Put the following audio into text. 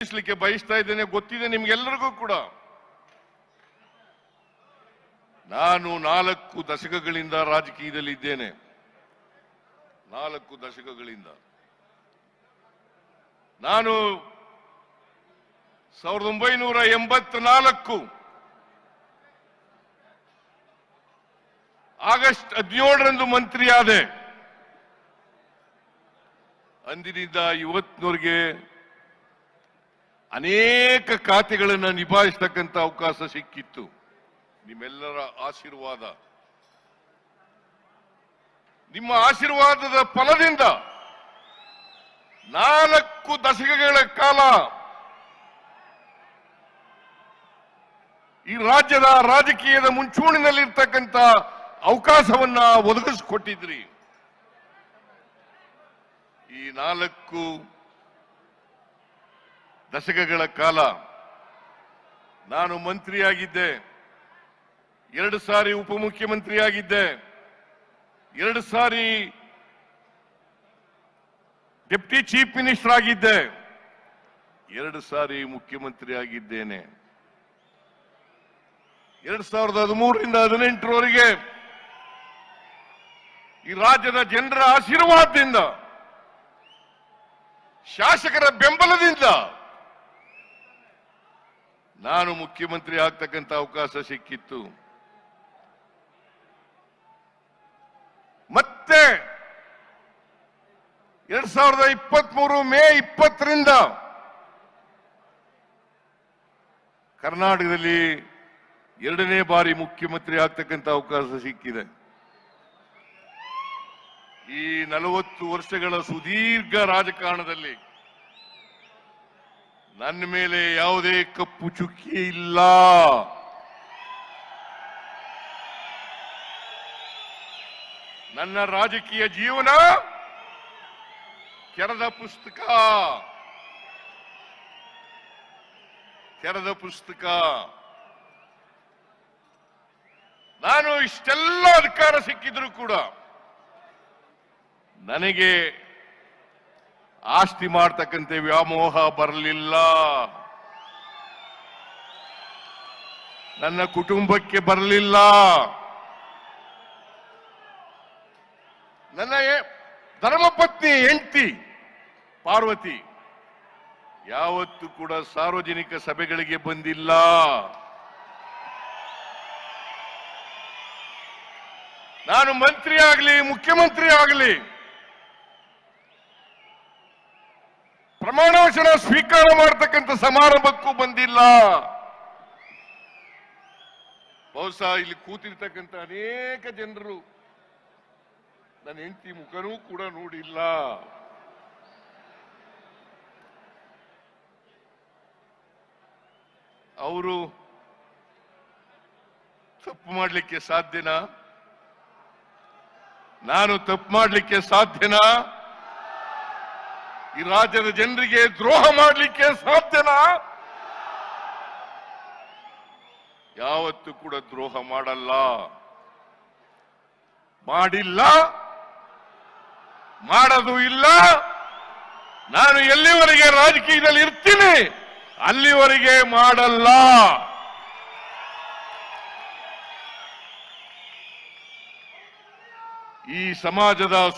ತಿಳಿಸ್ಲಿಕ್ಕೆ ಬಯಸ್ತಾ ಇದ್ದೇನೆ, ಗೊತ್ತಿದೆ ನಿಮ್ಗೆಲ್ಲರಿಗೂ ಕೂಡ. ನಾನು ನಾಲ್ಕು ದಶಕಗಳಿಂದ ರಾಜಕೀಯದಲ್ಲಿ ಇದ್ದೇನೆ. ನಾಲ್ಕು ದಶಕಗಳಿಂದ. ನಾನು ಸಾವಿರದ ಒಂಬೈನೂರ ಎಂಬತ್ನಾಲ್ಕು ಆಗಸ್ಟ್ ಹದಿನೇಳರಂದು ಮಂತ್ರಿಯಾದೆ. ಅಂದಿನಿಂದ ಇವತ್ತಿನವರೆಗೆ ಅನೇಕ ಖಾತೆಗಳನ್ನು ನಿಭಾಯಿಸ್ತಕ್ಕಂಥ ಅವಕಾಶ ಸಿಕ್ಕಿತ್ತು. ನಿಮ್ಮೆಲ್ಲರ ಆಶೀರ್ವಾದ. ನಿಮ್ಮ ಆಶೀರ್ವಾದದ ಫಲದಿಂದ ನಾಲ್ಕು ದಶಕಗಳ ಕಾಲ ಈ ರಾಜ್ಯದ ರಾಜಕೀಯದ ಮುಂಚೂಣಿನಲ್ಲಿರ್ತಕ್ಕಂಥ ಅವಕಾಶವನ್ನ ಒದಗಿಸಿಕೊಟ್ಟಿದ್ರಿ. ಈ ನಾಲ್ಕು ದಶಕಗಳ ಕಾಲ ನಾನು ಮಂತ್ರಿಯಾಗಿದ್ದೆ. ಎರಡು ಸಾರಿ ಉಪಮುಖ್ಯಮಂತ್ರಿಯಾಗಿದ್ದೆ. ಎರಡು ಸಾರಿ ಡೆಪ್ಟಿ ಚೀಫ್ ಮಿನಿಸ್ಟರ್ ಆಗಿದ್ದೆ. ಎರಡು ಸಾರಿ ಮುಖ್ಯಮಂತ್ರಿ ಆಗಿದ್ದೇನೆ ಎರಡ್ ಸಾವಿರದ ಹದಿಮೂರರಿಂದ ಹದಿನೆಂಟರವರೆಗೆ ಈ ರಾಜ್ಯದ ಜನರ ಆಶೀರ್ವಾದದಿಂದ, ಶಾಸಕರ ಬೆಂಬಲದಿಂದ ನಾನು ಮುಖ್ಯಮಂತ್ರಿ ಆಗ್ತಕ್ಕಂಥ ಅವಕಾಶ ಸಿಕ್ಕಿತ್ತು. ಮತ್ತೆ ಎರಡ್ ಸಾವಿರದ ಇಪ್ಪತ್ಮೂರು ಮೇ ಇಪ್ಪತ್ತರಿಂದ ಕರ್ನಾಟಕದಲ್ಲಿ ಎರಡನೇ ಬಾರಿ ಮುಖ್ಯಮಂತ್ರಿ ಆಗ್ತಕ್ಕಂಥ ಅವಕಾಶ ಸಿಕ್ಕಿದೆ. ಈ ನಲವತ್ತು ವರ್ಷಗಳ ಸುದೀರ್ಘ ರಾಜಕಾರಣದಲ್ಲಿ ನನ್ನ ಮೇಲೆ ಯಾವುದೇ ಕಪ್ಪು ಚುಕ್ಕಿ ಇಲ್ಲ. ನನ್ನ ರಾಜಕೀಯ ಜೀವನ ಕೆರದ ಪುಸ್ತಕ. ಕೆರದ ಪುಸ್ತಕ. ನಾನು ಇಷ್ಟೆಲ್ಲ ಅಧಿಕಾರ ಸಿಕ್ಕಿದ್ರು ಕೂಡ ನನಗೆ ಆಸ್ತಿ ಮಾಡ್ತಕ್ಕಂತೆ ವ್ಯಾಮೋಹ ಬರಲಿಲ್ಲ. ನನ್ನ ಕುಟುಂಬಕ್ಕೆ ಬರಲಿಲ್ಲ. ನನ್ನ ಧರ್ಮಪತ್ನಿ ಹೆಂಡತಿ ಪಾರ್ವತಿ ಯಾವತ್ತೂ ಕೂಡ ಸಾರ್ವಜನಿಕ ಸಭೆಗಳಿಗೆ ಬಂದಿಲ್ಲ. ನಾನು ಮಂತ್ರಿ ಆಗಲಿ, ಮುಖ್ಯಮಂತ್ರಿ ಆಗಲಿ ಪ್ರಮಾಣ ಸ್ವೀಕಾರ ಮಾಡತಕ್ಕಂಥ ಸಮಾರಂಭಕ್ಕೂ ಬಂದಿಲ್ಲ. ಬಹುಶಃ ಇಲ್ಲಿ ಕೂತಿರ್ತಕ್ಕಂಥ ಅನೇಕ ಜನರು ನನ್ನ ಹೆಂಡತಿ ಮುಖನೂ ಕೂಡ ನೋಡಿಲ್ಲ. ಅವರು ತಪ್ಪು ಮಾಡಲಿಕ್ಕೆ ಸಾಧ್ಯನಾ? ನಾನು ತಪ್ಪು ಮಾಡಲಿಕ್ಕೆ ಸಾಧ್ಯನಾ? ಈ ರಾಜ್ಯದ ಜನರಿಗೆ ದ್ರೋಹ ಮಾಡಲಿಕ್ಕೆ ಸಾಧ್ಯನಾ? ಯಾವತ್ತೂ ಕೂಡ ದ್ರೋಹ ಮಾಡಲ್ಲ. ಮಾಡಿಲ್ಲ. ಮಾಡದು ಇಲ್ಲ. ನಾನು ಎಲ್ಲಿವರೆಗೆ ರಾಜಕೀಯದಲ್ಲಿ ಇರ್ತೀನಿ? ಅಲ್ಲಿವರೆಗೆ ಮಾಡಲ್ಲ. ಈ ಸಮಾಜದ